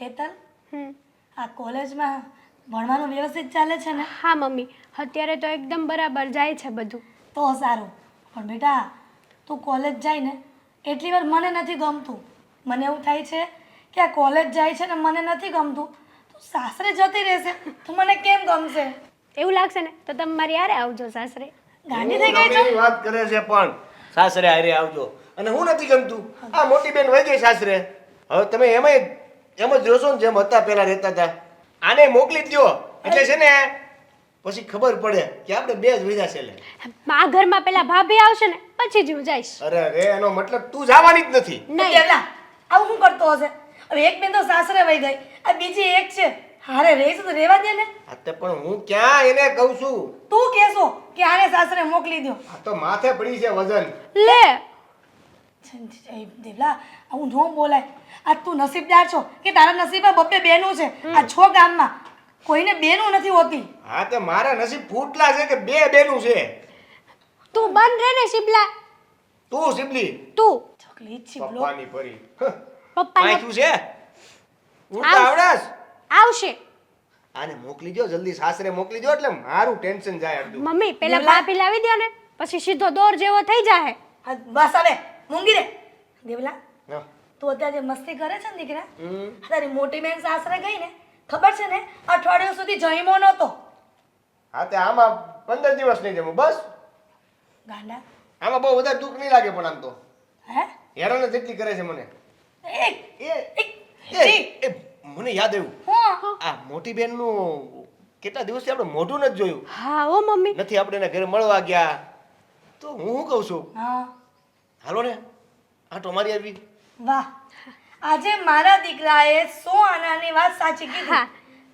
હેતલ હમ. આ કોલેજમાં ભણવાનું વ્યવસ્થિત ચાલે છે ને? હા મમ્મી. અત્યારે તો એકદમ બરાબર જાય છે બધું. તો સારું. પણ બેટા તું કોલેજ જાય ને એટલી વાર મને નથી ગમતું. મને એવું થાય છે કે આ કોલેજ જાય છે ને મને નથી ગમતું. તું સાસરે જતી રહેશે. તો મને કેમ ગમશે? એવું લાગશે ને? તો તમે મારી યારે આવજો સાસરે. ગાંડી થઈ ગઈ છે? વાત કરે છે પણ સાસરે હારે આવજો. અને હું નથી ગમતું. આ મોટી બેન વહી ગઈ સાસરે. હવે તમે એમાંય એમ જ જોશો ને જેમ હતા પેલા રહેતા હતા. આને મોકલી દો એટલે છે ને પછી ખબર પડે કે આપણે બે જ વિધા છે લે. આ ઘરમાં પેલા ભાભી આવશે ને પછી જ હું જઈશ. અરે રે એનો મતલબ તું જવાની જ નથી. નહીં. પેલા આવું શું કરતો હશે? હવે એક બેન તો સાસરે વહી ગઈ આ બીજી એક છે. હારે રહીશું તો રહેવા દે ને. આ તે પણ હું ક્યાં એને કહું છું? તું કહેશો કે આને સાસરે મોકલી દો આ તો માથે પડી છે વજન. લે એ દેવલા આવું ન બોલાય. આ તું નસીબદાર છો કે તારા નસીબમાં બબ્બે બેનું છે? આ છો ગામમાં. કોઈને બેનું નથી હોતી. હા તે મારા નસીબ ફૂટલા છે કે બે બેનું છે? તું બંધ રહે ને શિબલા. તું શિબલી. તું. ચકલી શિબલો. પપ્પાની પરી પપ્પા પાછું છે? ઉડતા આવડાસ આવશે. આને મોકલી દો જલ્દી સાસરે મોકલી દો એટલે મારું ટેન્શન જાય અડધું. મમ્મી પેલા. ભાભી લાવી દો ને પછી સીધો દોર જેવો થઈ જાય બસ હવે. મૂંગી રે દેવલા તું અત્યારે જે મસ્તી કરે છે ને દીકરા. તારી મોટી બેન સાસરે ગઈ ને ખબર છે ને અઠવાડિયું સુધી જમ્યો નહોતો. હા તે આમાં પંદર દિવસ નહીં જમું બસ. ગાંડા. આમાં બહુ વધારે દુઃખ નહીં લાગે પણ આમ તો. હે? હેરાન જેટલી કરે છે મને. એ એક એ, એ મને યાદ આવ્યું. આ મોટી બેનનું કેટલા દિવસથી આપણે મોઢું નથી જોયું? હા ઓ મમ્મી. નથી આપણે એના ઘરે મળવા ગયા. તો હું શું કહું છું? હા. ને આટો મારી આવી વાહ. આજે મારા દીકરાએ સો આનાની વાત સાચી કીધી.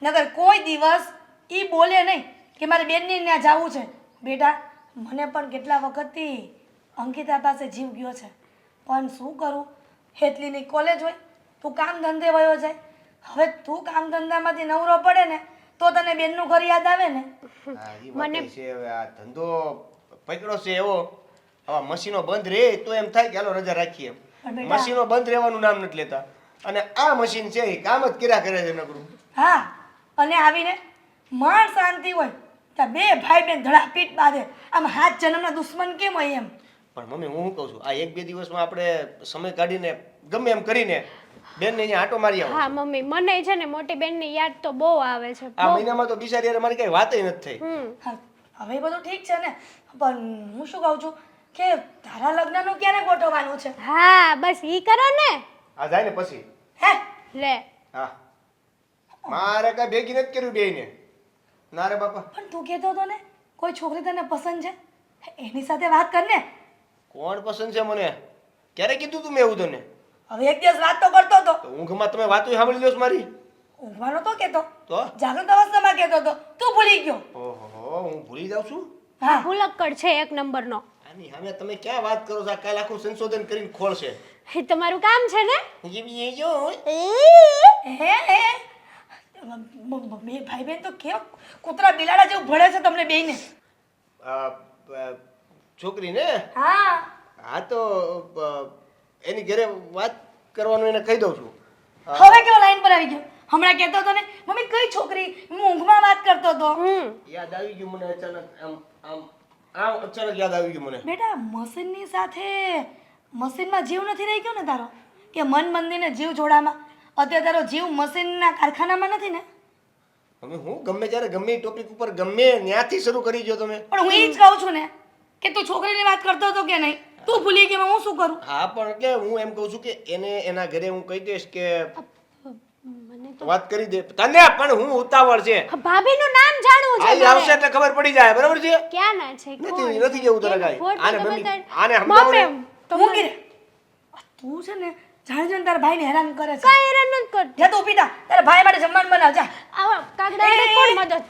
નગર કોઈ દિવસ ઈ બોલે નહીં કે મારે બેનની ત્યાં જવું છે. બેટા મને પણ કેટલા વખતથી અંકિતા પાસે જીવ ગયો છે. પણ શું કરું? હેતલીની કોલેજ હોય તું કામ ધંધે વયો જાય. હવે તું કામ ધંધામાંથી નવરો પડે ને તો તને બેનનું ઘર યાદ આવે ને? મને- છે હવે આ ધંધો પકડો છે એવો. હવે મશીનો બંધ રહે તો એમ થાય કે હાલો રજા રાખીએ મશીનો બંધ રહેવાનું નામ નથી લેતા. અને આ મશીન છે એ કામ જ કર્યા કરે છે નકરું. હા અને આવીને માણ શાંતિ હોય ત્યાં બે ભાઈ બેન ધડાપીટ બાંધે. આમ હાથ જન્મના દુશ્મન કેમ હોય એમ? પણ મમ્મી હું શું કહું છું? આ એક બે દિવસમાં આપણે સમય કાઢીને ગમે એમ કરીને બેનને અહીંયા આટો મારી આવો. હા મમ્મી મને છે ને મોટી બેનની યાદ તો બહુ આવે છે. આ મહિનામાં તો બિચારી યાર મારી કઈ વાતય નથી થઈ. હવે બધું ઠીક છે ને. પણ હું શું કહું છું? કે તારા લગ્નનું ક્યારે ગોઠવવાનું છે? હા બસ ઈ કરો ને. આ જાય ને પછી. હે? લે. હા. મારે કઈ ભેગી નથી કર્યું બેયને. ના રે બાપા. પણ તું કહેતો હતો ને કોઈ છોકરી તને પસંદ છે? એની સાથે વાત કર ને. કોણ પસંદ છે મને? ક્યારે કીધું તું મેં એવું તને? હવે એક દિવસ વાત તો કરતો હતો. ઊંઘમાં તમે વાતો સાંભળી લ્યો મારી. ઊંઘવાનો તો કહેતો. તો? જાગૃત અવસ્થામાં કહેતો હતો. તું ભૂલી ગયો. ઓહો હું ભૂલી જાઉં છું? હા. ભૂલક્કડ છે એક નંબરનો. આની હવે તમે ક્યાં વાત કરો છો? આ કાલ આખું સંશોધન કરીને ખોલશે એ તમારું કામ છે ને? એ જો હે હે? બ- બ- ભાઈ બેન તો કેમ કૂતરા બિલાડા જેવું ભળે છે તમને બેયને? આ, આ, છોકરી ને? હા. હા તો એની ઘરે વાત કરવાનું એને કહી દઉં છું. હવે કેવો લાઈન પર આવી ગયો? હમણાં કહેતો હતો ને મમ્મી કઈ છોકરી? હું ઊંઘમાં વાત કરતો હતો. હમ. યાદ આવી ગયું મને અચાનક આમ આમ. આમ અચાનક યાદ આવી ગયું મને. બેટા મશીનની સાથે મશીનમાં જીવ નથી રહી ગયો ને તારો? કે મન મંદિરને જીવ જોડામાં? અત્યારે તારો જીવ મશીનના કારખાનામાં નથી ને? હવે હું ગમે ત્યારે ગમે એ ટોપિક ઉપર ગમે ન્યાથી શરૂ કરી જો તમે. પણ હું એ જ કહું છું ને કે તું છોકરીની વાત કરતો હતો કે નહીં? તું ભૂલી ગયો હું શું કરું? હા પણ એટલે હું એમ કહું છું કે એને એના ઘરે હું કહી દઈશ કે મને વાત કરી દે. તને પણ હું ઉતાવળ છે. ભાભીનું નામ મારે. આવશે એટલે ખબર પડી જાય બરાબર છે? ક્યાં ના છે? નથી નથી કેવું તને એનો આને મમ્મી આને હમણાં ને. તો મૂકી દે. તું છે ને જાણે જાણે તારા ભાઈને હેરાન કરે છે. કાંઈ હેરાન નથી કરતી. જા તું ઊભી તારા ભાઈ માટે જમવાનું બનાવ. જા. આવા કાગડાને કોણ મદદ?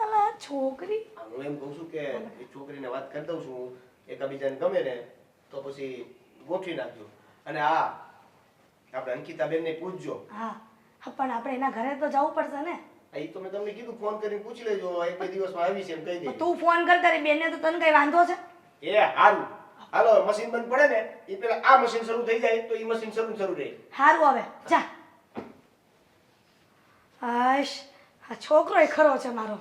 આલા છોકરી. હું એમ કહું છું કે એ છોકરીને વાત કરી દઉં છું. એકાબીજાને ગમે ને તો પછી ગોઠવી નાખજો. અને હા આપણે અંકિતાબેનને પૂછજો. હા હા, પણ આપણે એના ઘરે તો જવું પડશે ને. તમને કીધું ફોન કરીને પૂછી લેજો એક બે દિવસમાં આવી છે એમ કહી દે. તું ફોન કર તારી તો તને કઈ વાંધો છે? એ હારું. હાલો મશીન બંધ પડે ને એ પેલા આ મશીન શરૂ થઈ જાય તો એ મશીન શરૂ શરૂ રહે. હારું હવે જા. આશ આ છોકરો ખરો છે મારો.